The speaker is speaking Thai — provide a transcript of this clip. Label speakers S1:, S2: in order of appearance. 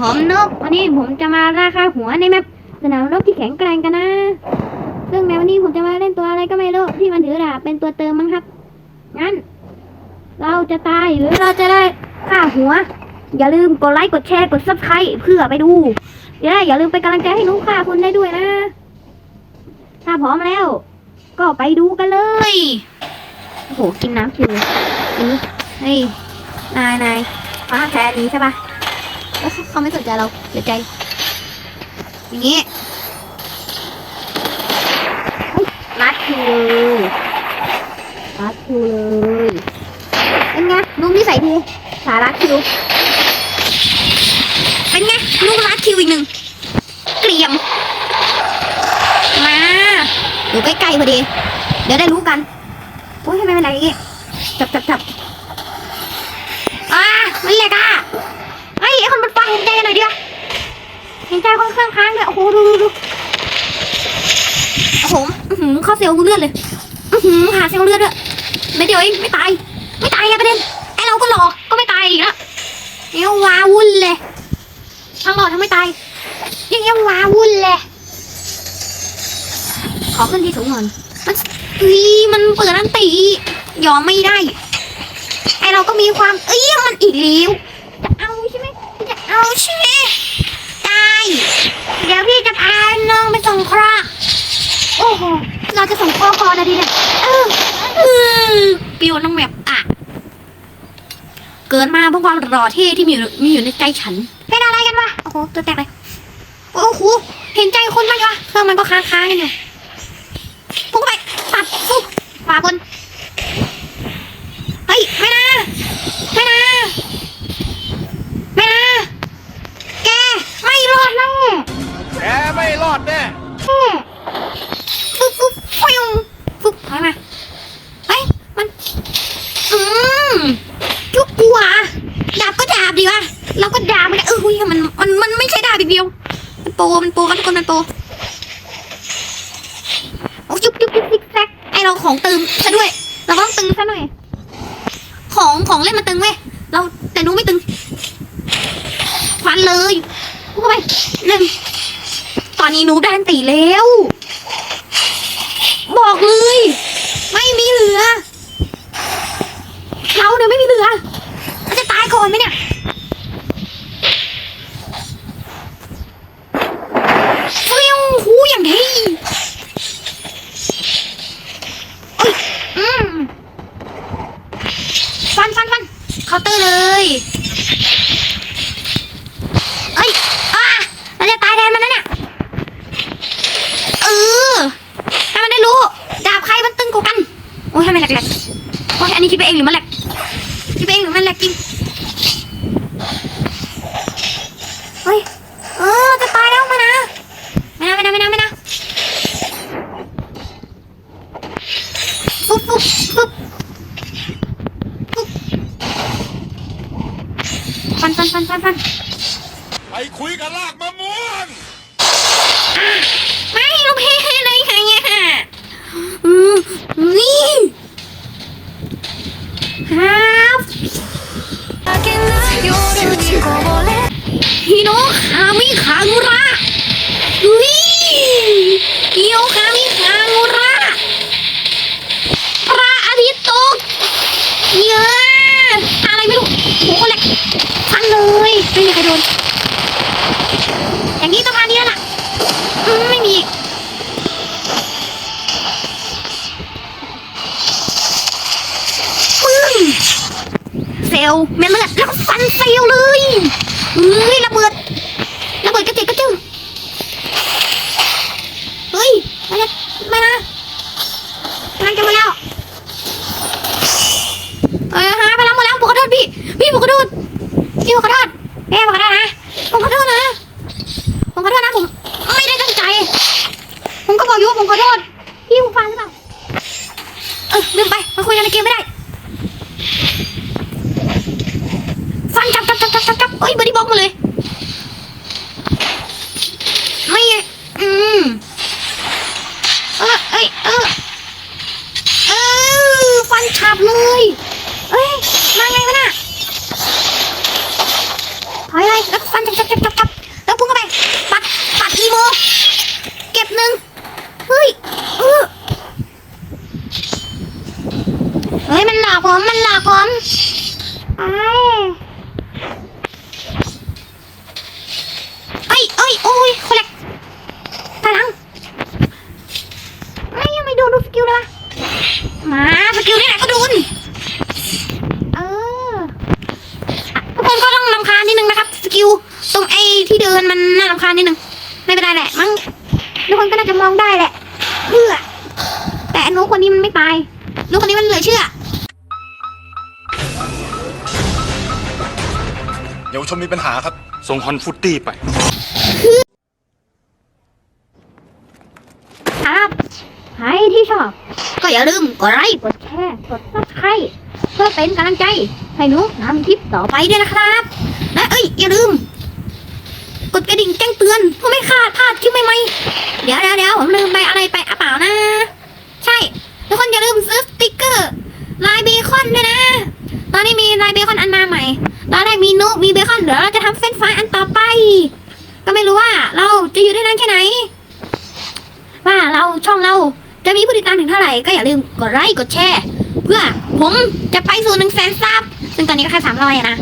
S1: ผมนกวันนี้ผมจะมาราคาหัวในแมปสนามรบที่แข็งแกร่งกันนะ ซึ่งในวันนี้ผมจะมาเล่นตัวอะไรก็ไม่รู้ที่มันถือดาบเป็นตัวเติมมั้งครับ งั้น เราจะตายหรือเราจะได้ค่าหัว อย่าลืมกดไลค์กดแชร์กดซับสไครต์เพื่อไปดูอย่าได้อย่าลืมเป็นกำลังใจให้นุ้งค่าคุณได้ด้วยนะ ถ้าพร้อมแล้ว ก็ไปดูกันเลยโอ้โหกินน้ำคิวเลยอันนี้เฮ้ยนายนายฟ้าแพ้อันนี้ใช่ปะ แล้วเขาเขาไม่สนใจเราเสียใจ อย่างนี้เฮ้ยรัดคิวเลยรัดคิวเลยเป็นไงนุ่มที่ใส่ดีสารัดคิวเป็นไงลูกรัดคิวอีกหนึ่งเกลี่ยม มาอยู่ใกล้ๆพอดี เดี๋ยวได้รู้กันโอ้ยทำไมมันแหลกอย่างงี้จับจับจับอ่ามันแหลกอะเฮ้ยไอ้คนมันฟัง เห็นใจกันหน่อยดิวะเห็นใจคนข้างค้างเลยโอ้โหดูดูดูโอ้โหหือเข้าเซลล์เลือดเลยอือหือหาเซลล์เลือดด้วยไม่เดียวเองไม่ตาย ไม่ตายไงประเด็นไอเราก็หลอกก็ไม่ตายอีกแล้วเนี้ยวาวุ่นเลยทั้งหลอกทั้งไม่ตายยังยังวาวุ่นเลยขอขึ้นที่สูงหน่อยมันเฮ้ยมันเปิดอันตียอมไม่ได้ ไอเราก็มีความเอ้ยมันอีกแล้วจะเอาใช่ไหมจะ เอาใช่ไหมได้เดี๋ยวพี่จะพาน้องไปส่งคราโอ้โห เราจะส่งคอก่อนนะดิเนี่ยเออเออปิวน้องแบบอะ เกิดมาเพราะความหล่อเท่ที่มีอยู่มีอยู่ในใจฉัน เป็นอะไรกันวะ โอ้โห ตัวแตกเลย โอ้โห เห็นใจคนบ้างวะเครื่องมันก็ค้างๆกันอยู่พุ่งเข้าไป ปัดฟุบฝาบน ดาบมันเออหุ้ยมันมันมันไม่ใช่ดาบอีกเดียว มันโปมันโปกันทุกคนมันโปโอ้ยุบยุบยุบซิกแซกไอเราของตึงซะด้วย เราต้องตึงซะหน่อย ของของเล่นมันตึงเว้ยเราแต่หนูไม่ตึงฟันเลยพูเข้าไปหนึ่งตอนนี้หนูได้อันตีแล้ว บอกเลย ไม่มีเหลือ เราเนี่ยไม่มีเหลือเราจะตายก่อนไหมเนี่ยฟิวหูอย่างเท่ อืมฟันฟันฟันเคาน์เตอร์เลยเอ้ยอ่าเราจะตายแทนมันนะเนี่ยเออให้มันได้รู้ ดาบใครมันตึงกว่ากัน โอ้ยทำไมแหลกๆโอ้ยอันนี้คิดไปเองหรือมันแหลกคิดไปเองหรือมันแหลกจริงเฮ้ย เออ จะตายแล้วมานะไม่นะไม่นะไม่นะไม่นะ ปุ๊บปุ๊บปุ๊บปุ๊บ ฟันฟันฟันฟันฟัน
S2: ไปคุยกับลากมะม่วง
S1: ไม่เราแพ้เลยค่ะเนี่ยอืมนี่ครับฮิโนะคามิคางูระวิฮิโนะคามิคางูระพระอาทิตย์ตกเยอะอะไรไม่รู้โอ้โหแหลกฟันเลยไม่มีใครโด น อย่างนี้ต้องพานี้แล้วล่ะไม่มีปึ้งเซลลเมเลือดแล้วก็ฟันเซลลเลยเฮ้ยระเบิด โทษเอ้ผมขอโทษนะ ผมขอโทษนะ ผมขอโทษนะผมไม่ได้ตั้งใจ ผมก็บอกอยู่ว่าผมขอโทษ พี่ผมฟังหรือเปล่า เออลืมไปมาคุยกันในเกมไม่ได้ ฟันจับจับจับจับจับเอ้ยบอดี้บล็อกมาเลย ไม่ อืม เออเอ้ยเออเออฟันฉับเลย ฟันจับจับจับจับจัแล้วพุ่งเข้าไปปัดปัดอีโมเก็บหนึ่งเฮ้ยเออเฮ้ยมันหลอกผมมันหลอกผมอ้า ไอ้ที่เดินมันน่ารำคาญนิดนึงไม่เป็นไรแหละมั้งทุกคนก็น่าจะมองได้แหละเพื่อแต่ไอ้หนูคนนี้มันไม่ตายหนูคนนี้มันเหลือเชื่อ
S2: เยาวชนมีปัญหาครับ ส่งฮอนฟุตตี้ไป
S1: ครับใครที่ชอบ ก็อย่าลืมกดไลค์กดแชร์กดซับสไครต์เพื่อเป็นกำลังใจให้หนูทำคลิปต่อไปด้วยนะครับ และเอ้ยอย่าลืมก ดกระดิ่งแจ้งเตือนเพื่อไม่พลาดพลาดคลิปใหม่ๆเดี๋ยวเดี๋ยวเดี๋ยวผมลืมไปอะไรไปอะเปล่านะ ใช่ ทุกคนอย่าลืมซื้อสติกเกอร์ลายเบคอนด้วยนะ ตอนนี้มีลายเบคอนอันมาใหม่ ตอนแรกมีนุมีเบคอนเดี๋ยวเราจะทำเฟรนฟรายอันต่อไป ก็ไม่รู้ว่าเราจะอยู่ได้นานแค่ไหน ว่าเราช่องเราจะมีผู้ติดตามถึงเท่าไหร่ก็อย่าลืมกดไลค์กดแชร์ เพื่อผมจะไปสู่หนึ่งแสนซับซึ่งตอนนี้ก็แค่สามร้อยนะ